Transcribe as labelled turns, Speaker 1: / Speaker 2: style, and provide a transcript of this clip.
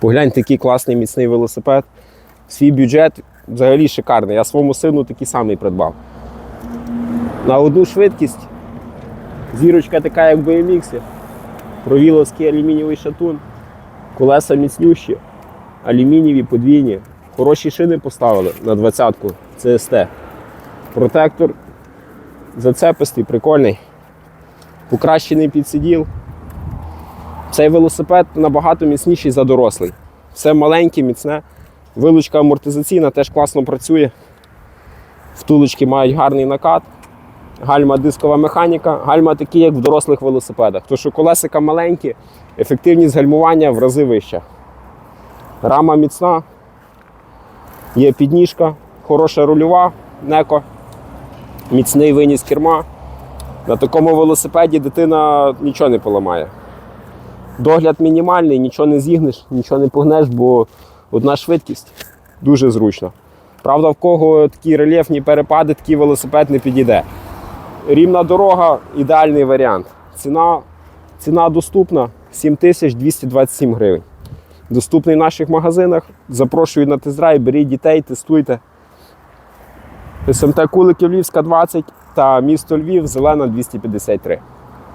Speaker 1: Погляньте, який класний міцний велосипед. Свій бюджет взагалі шикарний. Я своєму сину такий самий придбав. На одну швидкість. Зірочка така, як в BMX. Провіловський алюмінієвий шатун. Колеса міцнющі, алюмінієві, подвійні. Хороші шини поставили на 20-ку CST. Протектор зацепистий, прикольний. Покращений підсиділ. Цей велосипед набагато міцніший за дорослий. Все маленьке, міцне. Вилучка амортизаційна теж класно працює. Втулочки мають гарний накат. Гальма дискова механіка, гальма такі, як в дорослих велосипедах. Тому що колесика маленькі, ефективність гальмування в рази вища. Рама міцна, є підніжка, хороша рульова, неко, міцний виніс керма. На такому велосипеді дитина нічого не поламає. Догляд мінімальний, нічого не зігнеш, нічого не погнеш, бо одна швидкість дуже зручно. Правда, в кого такі рельєфні перепади, такий велосипед не підійде. Рівна дорога ідеальний варіант. Ціна, ціна доступна 7227 гривень. Доступний в наших магазинах. Запрошую на тест-драйв, беріть дітей, тестуйте. СМТ Куликів Львівська 20 та місто Львів, Зелена 253.